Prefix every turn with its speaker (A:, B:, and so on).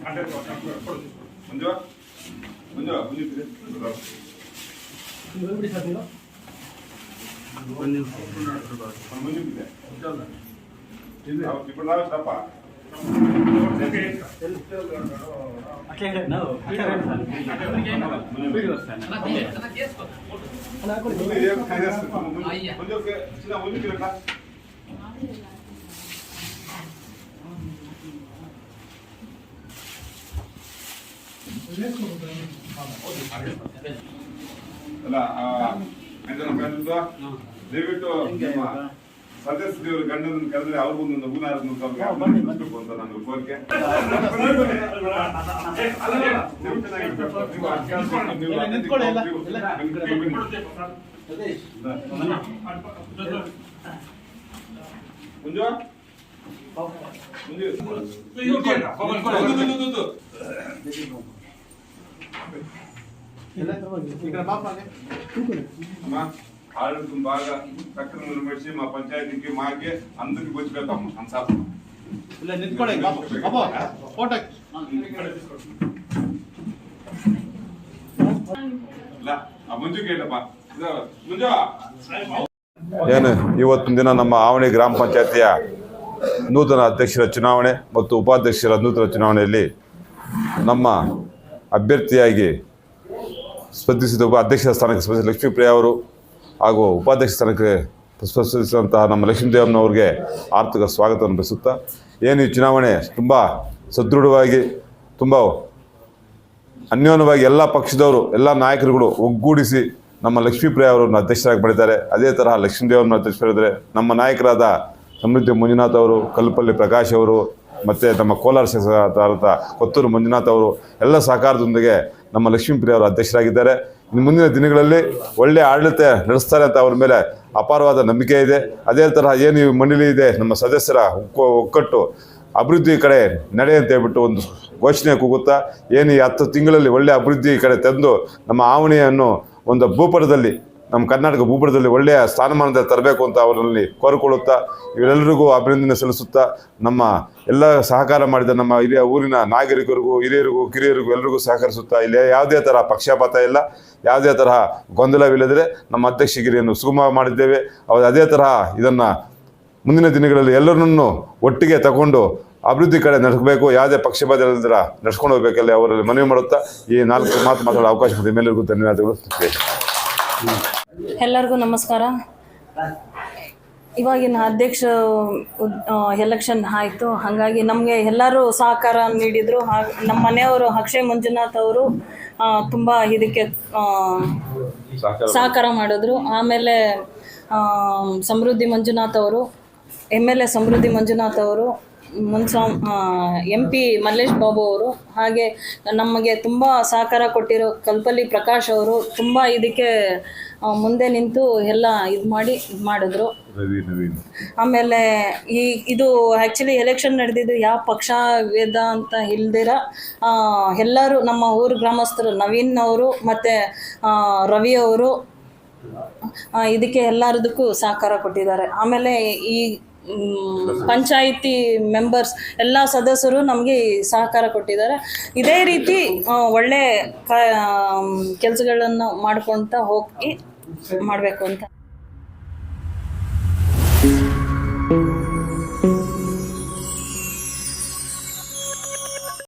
A: ಮಂಜು ಮಂಜು ಮಂಜು ಇದೆ. ಆ, ಮಂಜು ಇದೆ. ನಾವು ಇಬ್ರು ನಾವೇ ತಪ್ಪ ಮುಂದೆ ಇದೆ, ಇದೆ, ಮುಂಜು- ಮುಂಜುಕ್ಕೆ ಚಿನ್ನ ಮುಂಜು ಕಿಲಕ ಅಲ್ಲ ಆ, ಆಯ್ತಣ್ಣ, ಫ್ರೆಂಡ್ಸ್? ದಯವಿಟ್ಟು ನಿಮ್ಮ ಸದಸ್ಯರು ಗಂಡನ ಕರೆದ್ರೆ ಅವ್ರಿಗೂ ಒಂದು ಹೂನಾರನ್ನು ಸ್ವಲ್ಪ ತಿಳಿಸ್ಬೇಕು ಅಂತ ನನ್ನ ಕೋರಿಕೆ ನೀವು ಚೆನ್ನಾಗಿರ್ಬೇಕು. ನೀವು ಅತ್ಯಂತ- ನೀವು
B: ನಿಂತ್ಕೊಳ್ಳಿ ಎಲ್ಲ.
A: ನೀವು-
B: ಎಲ್ಲ.
A: ನೀವು- ನೀವು- ಮುಂಜು ಮುಂಜು ದುಡ್ಡು, ದುಡ್ಡು, ದುಡ್ಡು. అమ్మా ఆడకు బాగా సక్రమంగా మెడిసి మా పంచాయతీకి మాకే అందరికి వచ్చి పెడతాము అంత
B: ಇಲ್ಲ ನಿಂತ್ಕೊಳ್ಳಿ ಬಾಬು ಬಾಬು ಫೋಟೋ
A: ಇಲ್ಲ ಆ ಮುಂಜು ಕೇಳಪ್ಪ ಇದು ಮುಂಜು
C: ಏನು ಇವತ್ತಿನ ದಿನ ನಮ್ಮ ಆವಣಿ ಗ್ರಾಮ ಪಂಚಾಯತಿಯ ನೂತನ ಅಧ್ಯಕ್ಷರ ಚುನಾವಣೆ ಮತ್ತು ಉಪಾಧ್ಯಕ್ಷರ ನೂತನ ಚುನಾವಣೆಯಲ್ಲಿ ನಮ್ಮ ಅಭ್ಯರ್ಥಿಯಾಗಿ ಸ್ಪರ್ಧಿಸಿದ ಉಪ ಅಧ್ಯಕ್ಷ ಸ್ಥಾನಕ್ಕೆ ಸ್ಪರ್ಧಿಸಿದ ಲಕ್ಷ್ಮೀಪ್ರಿಯ ಅವರು ಹಾಗೂ ಉಪಾಧ್ಯಕ್ಷ ಸ್ಥಾನಕ್ಕೆ ಸ್ಪರ್ಧಿಸಿದಂತಹ ನಮ್ಮ ಲಕ್ಷ್ಮೀದೇವನವ್ರಿಗೆ ಆರ್ಥಿಕ ಸ್ವಾಗತವನ್ನು ಬಯಸುತ್ತಾ, ಏನು ಈ ಚುನಾವಣೆ ತುಂಬ ಸದೃಢವಾಗಿ, ತುಂಬ ಅನ್ಯೋನ್ಯವಾಗಿ ಎಲ್ಲ ಪಕ್ಷದವರು, ಎಲ್ಲ ನಾಯಕರುಗಳು ಒಗ್ಗೂಡಿಸಿ ನಮ್ಮ ಲಕ್ಷ್ಮೀಪ್ರಿಯ ಅವರನ್ನು ಅಧ್ಯಕ್ಷರಾಗಿ ಪಡಿತಾರೆ ಅದೇ ತರಹ ಲಕ್ಷ್ಮೀದೇವರನ್ನು ಅಧ್ಯಕ್ಷರಿದ್ದಾರೆ ನಮ್ಮ ನಾಯಕರಾದ ಸಮೃದ್ಧಿ ಮಂಜುನಾಥ್ ಅವರು, ಕಲ್ಪಲ್ಲಿ ಪ್ರಕಾಶ್ ಅವರು ಮತ್ತು ನಮ್ಮ ಕೋಲಾರ ಶಾಸಕರಾದ ಕೊತ್ತೂರು ಮಂಜುನಾಥ್ ಅವರು ಎಲ್ಲ ಸಹಕಾರದೊಂದಿಗೆ ನಮ್ಮ ಲಕ್ಷ್ಮೀಪ್ರಿಯ ಅವರು ಅಧ್ಯಕ್ಷರಾಗಿದ್ದಾರೆ. ಇನ್ನು ಮುಂದಿನ ದಿನಗಳಲ್ಲಿ ಒಳ್ಳೆಯ ಆಡಳಿತ ನಡೆಸ್ತಾರೆ ಅಂತ ಅವ್ರ ಮೇಲೆ ಅಪಾರವಾದ ನಂಬಿಕೆ ಇದೆ. ಅದೇ ತರಹ ಏನು ಈ ಮಂಡಳಿ ಇದೆ, ನಮ್ಮ ಸದಸ್ಯರ ಒಕ್ಕಟ್ಟು ಅಭಿವೃದ್ಧಿ ಕಡೆ ನಡೆ ಅಂತ ಹೇಳ್ಬಿಟ್ಟು ಒಂದು ಘೋಷಣೆ ಕೂಗುತ್ತಾ, ಏನು ಈ ಹತ್ತು ತಿಂಗಳಲ್ಲಿ ಒಳ್ಳೆಯ ಅಭಿವೃದ್ಧಿ ಕಡೆ ತಂದು ನಮ್ಮ ಆವಣಿಯನ್ನು ಒಂದು ಭೂಪಟದಲ್ಲಿ ನಮ್ಮ ಕರ್ನಾಟಕ ಭೂಪಟದಲ್ಲಿ ಒಳ್ಳೆಯ ಸ್ಥಾನಮಾನದಲ್ಲಿ ತರಬೇಕು ಅಂತ ಅವರಲ್ಲಿ ಕೋರಿಕೊಳ್ಳುತ್ತಾ ಇವರೆಲ್ಲರಿಗೂ ಅಭಿನಂದನೆ ಸಲ್ಲಿಸುತ್ತಾ ನಮ್ಮ ಎಲ್ಲ ಸಹಕಾರ ಮಾಡಿದ ನಮ್ಮ ಹಿರಿಯ ಊರಿನ ನಾಗರಿಕರಿಗೂ, ಹಿರಿಯರಿಗೂ, ಕಿರಿಯರಿಗೂ ಎಲ್ಲರಿಗೂ ಸಹಕರಿಸುತ್ತಾ ಇಲ್ಲಿ ಯಾವುದೇ ತರಹ ಪಕ್ಷಪಾತ ಇಲ್ಲ. ಯಾವುದೇ ತರಹ ಗೊಂದಲವಿಲ್ಲದೆ ನಮ್ಮ ಅಧ್ಯಕ್ಷಗಿರಿಯನ್ನು ಸುಗಮ ಮಾಡಿದ್ದೇವೆ. ಅವರು ಅದೇ ತರಹ ಇದನ್ನು ಮುಂದಿನ ದಿನಗಳಲ್ಲಿ ಎಲ್ಲರನ್ನೂ ಒಟ್ಟಿಗೆ ತಗೊಂಡು ಅಭಿವೃದ್ಧಿ ಕಡೆ ನಡೆಸಬೇಕು. ಯಾವುದೇ ಪಕ್ಷಪಾತ ಇಲ್ಲದರ ನಡ್ಸ್ಕೊಂಡು ಹೋಗ್ಬೇಕಲ್ಲಿ ಅವರಲ್ಲಿ ಮನವಿ ಮಾಡುತ್ತಾ ಈ ನಾಲ್ಕು ಮಾತು ಮಾತಾಡೋ ಅವಕಾಶ ಎಲ್ಲರಿಗೂ ಧನ್ಯವಾದಗಳು.
D: ಎಲ್ಲರಿಗೂ ನಮಸ್ಕಾರ. ಇವಾಗಿನ ಅಧ್ಯಕ್ಷ ಎಲೆಕ್ಷನ್ ಆಯಿತು. ಹಾಗಾಗಿ ನಮಗೆ ಎಲ್ಲರೂ ಸಹಕಾರ ನೀಡಿದರು. ಹಾಗೆ ನಮ್ಮ ಮನೆಯವರು ಅಕ್ಷಯ್ ಮಂಜುನಾಥ್ ಅವರು ತುಂಬ ಇದಕ್ಕೆ ಸಹಕಾರ ಮಾಡಿದ್ರು. ಆಮೇಲೆ ಸಮೃದ್ಧಿ ಮಂಜುನಾಥ್ ಅವರು M L A Samruddhi Manjunath ಅವರು ಮುನ್ಸಾಮ್ ಎಂ ಪಿ ಮಲ್ಲೇಶ್ ಬಾಬು ಅವರು ಹಾಗೆ ನಮಗೆ ತುಂಬ ಸಹಕಾರ ಕೊಟ್ಟಿರೋ ಕಲ್ಪಲ್ಲಿ ಪ್ರಕಾಶ್ ಅವರು ತುಂಬ ಇದಕ್ಕೆ ಮುಂದೆ ನಿಂತು ಎಲ್ಲ ಇದು ಮಾಡಿ ಇದು ಮಾಡಿದ್ರು.
C: ರವಿ ನವೀನ್.
D: ಆಮೇಲೆ ಈ ಇದು ಆ್ಯಕ್ಚುಲಿ ಎಲೆಕ್ಷನ್ ನಡೆದಿದ್ದು ಯಾವ ಪಕ್ಷ ವೇದ ಅಂತ ಇಲ್ದಿರ ಎಲ್ಲರೂ ನಮ್ಮ ಊರು ಗ್ರಾಮಸ್ಥರು ನವೀನ್ ಅವರು ಮತ್ತು ರವಿ ಅವರು ಇದಕ್ಕೆ ಎಲ್ಲರದಕ್ಕೂ ಸಹಕಾರ ಕೊಟ್ಟಿದ್ದಾರೆ. ಆಮೇಲೆ ಈ ಪಂಚಾಯಿತಿ ಮೆಂಬರ್ಸ್ ಎಲ್ಲ ಸದಸ್ಯರು ನಮಗೆ ಸಹಕಾರ ಕೊಟ್ಟಿದ್ದಾರೆ. ಇದೇ ರೀತಿ ಒಳ್ಳೆ ಕೆಲಸಗಳನ್ನು ಮಾಡ್ಕೊತ ಹೋಗಿ ಮಾಡಬೇಕು ಅಂತ.